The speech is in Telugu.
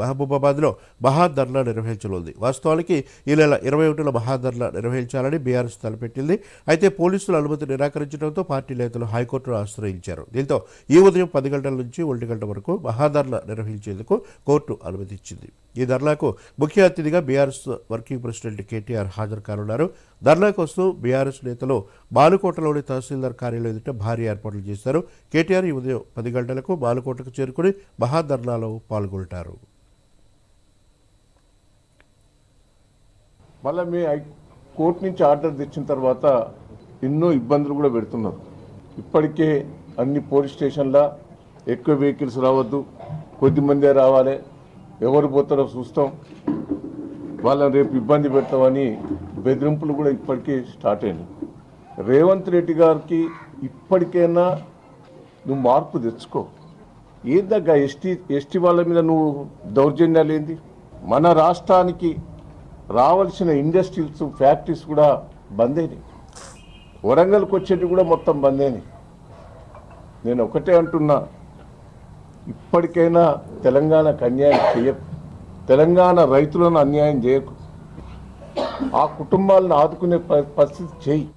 మహబూబాబాద్లో మహాధర్నా నిర్వహించనుంది. వాస్తవానికి ఈ నెల ఇరవై ఒకటిలో మహాధర్నా నిర్వహించాలని బీఆర్ఎస్ తలపెట్టింది. అయితే పోలీసులు అనుమతి నిరాకరించడంతో పార్టీ నేతలు హైకోర్టును ఆశ్రయించారు. దీంతో ఈ ఉదయం పది గంటల నుంచి ఒంటి గంట వరకు మహాధర్నా నిర్వహించేందుకు కోర్టు అనుమతిచ్చింది. ఈ ధర్నాకు ముఖ్య అతిథిగా బీఆర్ఎస్ వర్కింగ్ ప్రెసిడెంట్ కేటీఆర్ హాజరు కానున్నారు ధర్నా కోసం బీఆర్ఎస్ నేతలు బాలుకోటలోని తహసీల్దార్ కార్యాలయం ఎదుట భారీ ఏర్పాట్లు చేశారు. కేటీఆర్ ఈ ఉదయం పది గంటలకు బాలుకోటకు చేరుకుని మహాధర్నాలో పాల్గొంటారు. మళ్ళీ మీ కోర్టు నుంచి ఆర్డర్ తెచ్చిన తర్వాత ఎన్నో ఇబ్బందులు కూడా పెడుతున్నారు. ఇప్పటికే అన్ని పోలీస్ స్టేషన్ల ఎక్కువ వెహికల్స్ రావద్దు. కొద్ది మందే రావాలి. ఎవరు పోతారో చూస్తాం. వాళ్ళని రేపు ఇబ్బంది పెడతామని బెదిరింపులు కూడా ఇప్పటికే స్టార్ట్ అయినాయి. రేవంత్ రెడ్డి గారికి ఇప్పటికైనా నువ్వు మార్పు తెచ్చుకో. ఏందగ్గ ఎస్టీ ఎస్టీ వాళ్ళ మీద నువ్వు దౌర్జన్యాలు ఏంది మన రాష్ట్రానికి రావాల్సిన ఇండస్ట్రీస్ ఫ్యాక్టరీస్ కూడా బంద్ అయినాయి వరంగల్కి వచ్చేటివి కూడా మొత్తం బంద్ అయినాయి నేను ఒకటే అంటున్నా ఇప్పటికైనా తెలంగాణకు అన్యాయం చేయకు. తెలంగాణ రైతులను అన్యాయం చేయకు. ఆ కుటుంబాలను ఆదుకునే ప- పరిస్థితి చేయి.